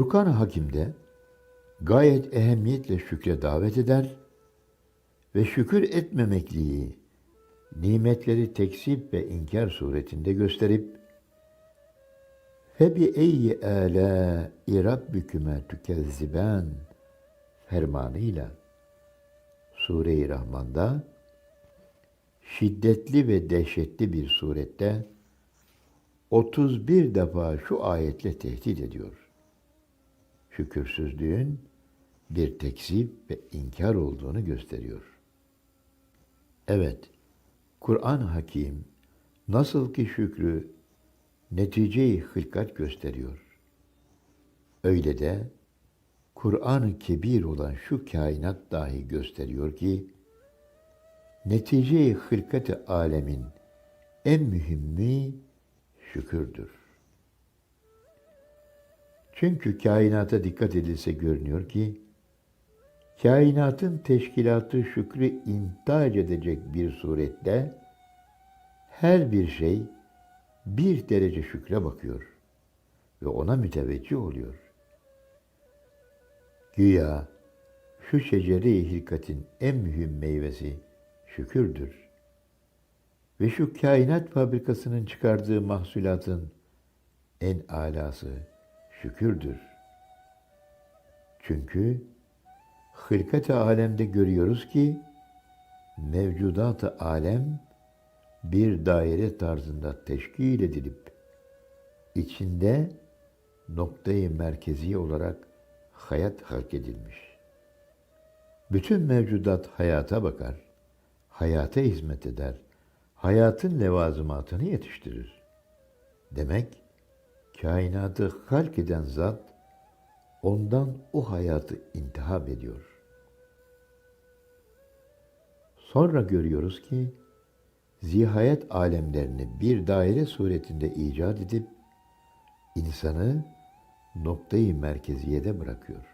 Furkan-ı Hakim'de gayet ehemmiyetle şükre davet eder ve şükür etmemekliği nimetleri tekzip ve inkar suretinde gösterip febi eyyi âlâi rabbüküme tükezziben fermanıyla Sure-i Rahman'da şiddetli ve dehşetli bir surette 31 defa şu ayetle tehdit ediyor. Şükürsüzlüğün bir tekzip ve inkar olduğunu gösteriyor. Evet, Kur'an Hakim nasıl ki şükrü neticeyi hılkat gösteriyor. Öyle de Kur'an-ı Kebir olan şu kainat dahi gösteriyor ki neticeyi hılkat-ı alemin en mühimmi şükürdür. Çünkü kainata dikkat edilse görünüyor ki kainatın teşkilatı şükrü intac edecek bir surette her bir şey bir derece şükre bakıyor ve ona müteveccih oluyor. Güya şu şecere-i hilkatin en mühim meyvesi şükürdür. Ve şu kainat fabrikasının çıkardığı mahsulatın en alası şükürdür. Çünkü hılkat-ı alemde görüyoruz ki mevcudat-ı alem bir daire tarzında teşkil edilip içinde noktayı merkezi olarak hayat halk edilmiş. Bütün mevcudat hayata bakar, hayata hizmet eder, hayatın levazımatını yetiştirir. Demek kainatı halk eden zat ondan o hayatı intihab ediyor. Sonra görüyoruz ki zihayet alemlerini bir daire suretinde icat edip insanı noktayı merkeziyede bırakıyor.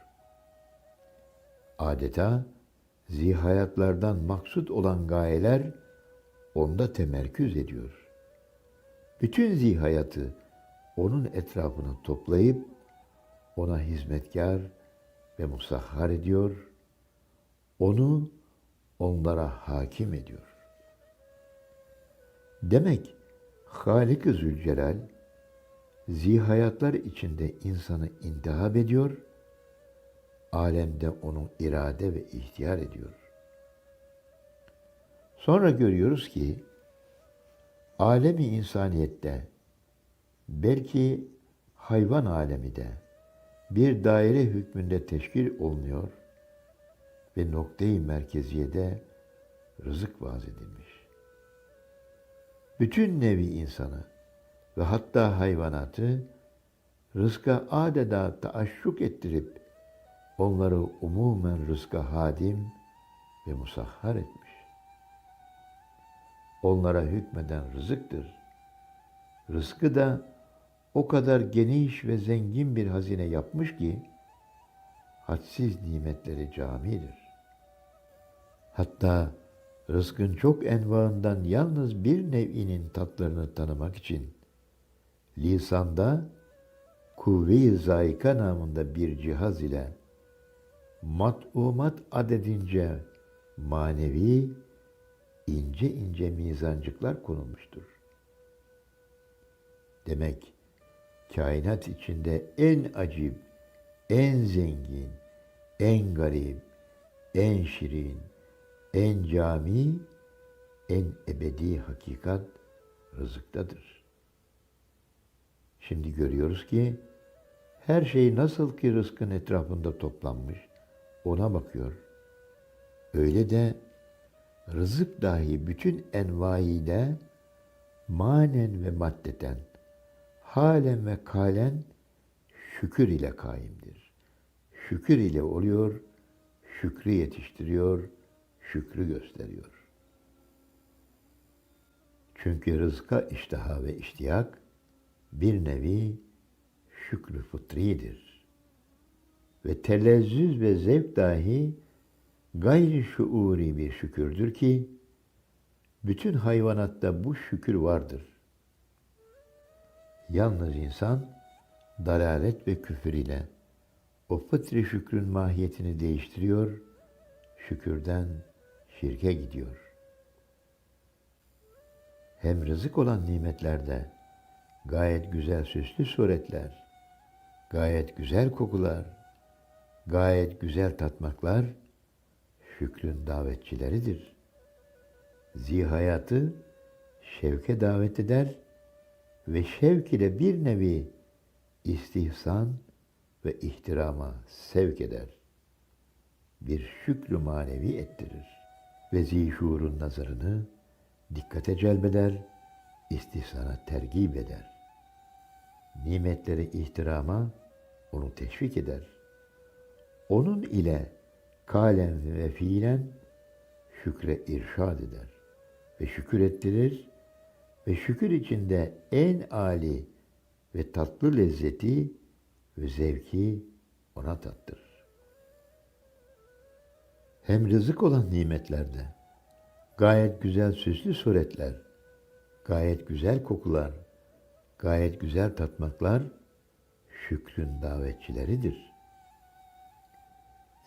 Adeta zihayatlardan maksut olan gayeler onda temerküz ediyor. Bütün zihayatı onun etrafına toplayıp ona hizmetkar ve musahhar ediyor, onu onlara hakim ediyor. Demek Halik-i Zülcelal zihayatlar içinde insanı intihab ediyor, alemde onu irade ve ihtiyar ediyor. Sonra görüyoruz ki alemi insaniyette belki hayvan alemi de bir daire hükmünde teşkil olunuyor ve noktayı merkeziyede rızık vaz edilmiş. Bütün nevi insanı ve hatta hayvanatı rızka adeta taaşşuk ettirip onları umumen rızka hadim ve musahhar etmiş. Onlara hükmeden rızıktır. Rızkı da o kadar geniş ve zengin bir hazine yapmış ki hadsiz nimetleri camidir. Hatta rızkın çok envaından yalnız bir nev'inin tatlarını tanımak için lisanda kuvve-i zayika namında bir cihaz ile mat'umat adedince manevi ince ince mizancıklar konulmuştur. Demek kainat içinde en acip, en zengin, en garip, en şirin, en cami, en ebedi hakikat rızıktadır. Şimdi görüyoruz ki her şey nasıl ki rızkın etrafında toplanmış ona bakıyor. Öyle de rızık dahi bütün envaiyle manen ve maddeten, halen ve kalen şükür ile kaimdir. Şükür ile oluyor, şükrü yetiştiriyor, şükrü gösteriyor. Çünkü rızka iştaha ve iştiyak bir nevi şükrü fıtridir. Ve telezzüz ve zevk dahi gayri şuuri bir şükürdür ki bütün hayvanatta bu şükür vardır. Yalnız insan dalalet ve küfür ile o fıtri şükrün mahiyetini değiştiriyor, şükürden şirke gidiyor. Hem rızık olan nimetlerde gayet güzel süslü suretler, gayet güzel kokular, gayet güzel tatmaklar şükrün davetçileridir. Zihayatı şevke davet eder ve şevk ile bir nevi istihsan ve ihtirama sevk eder. Bir şükrü manevi ettirir ve zişurun nazarını dikkate celbeder, istihsana tergip eder. Nimetleri ihtirama onu teşvik eder. Onun ile kalen ve fiilen şükre irşad eder ve şükür ettirir ve şükür içinde en âli ve tatlı lezzeti ve zevki ona tattırır. Hem rızık olan nimetlerde gayet güzel süslü suretler, gayet güzel kokular, gayet güzel tatmaklar şükrün davetçileridir.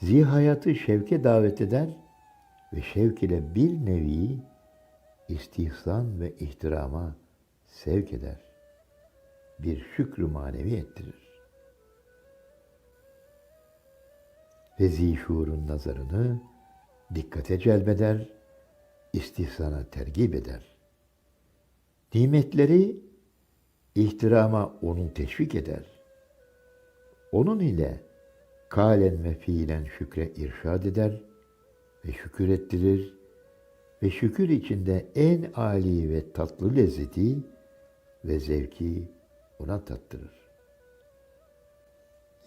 Zihayatı şevke davet eder ve şevk ile bir nevi istihsan ve ihtirama sevk eder. Bir şükrü manevi ettirir. Ve zişurun nazarını dikkate celbeder, istihsana tergip eder. Nimetleri ihtirama onu teşvik eder. Onun ile kalen ve fiilen şükre irşad eder ve şükür ettirir ve şükür içinde en âli ve tatlı lezzeti ve zevki ona tattırır.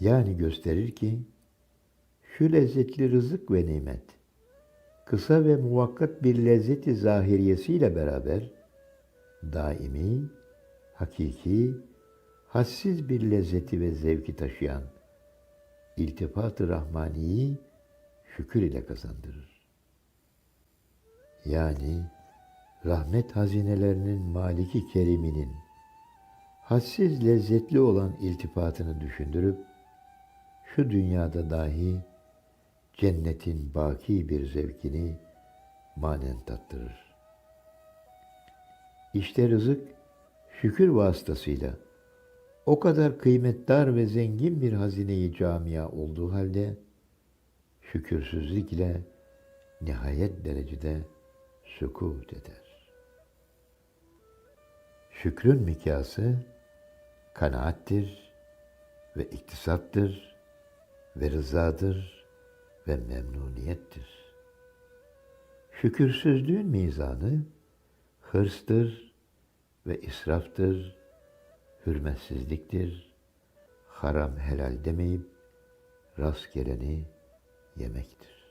Yani gösterir ki şu lezzetli rızık ve nimet kısa ve muvakkat bir lezzeti zahiriyesiyle beraber daimi, hakiki, hassiz bir lezzeti ve zevki taşıyan iltifat-ı rahmaniyi şükür ile kazandırır. Yani rahmet hazinelerinin maliki keriminin hassiz lezzetli olan iltifatını düşündürüp şu dünyada dahi cennetin baki bir zevkini manen tattırır. İşte rızık şükür vasıtasıyla o kadar kıymetdar ve zengin bir hazineyi camia olduğu halde şükürsüzlük ile nihayet derecede sükut eder. Şükrün mikası kanaattir ve iktisattır ve rızadır ve memnuniyettir. Şükürsüzlüğün mizanı hırstır ve israftır, hürmetsizliktir, haram helal demeyip rast geleni yemektir.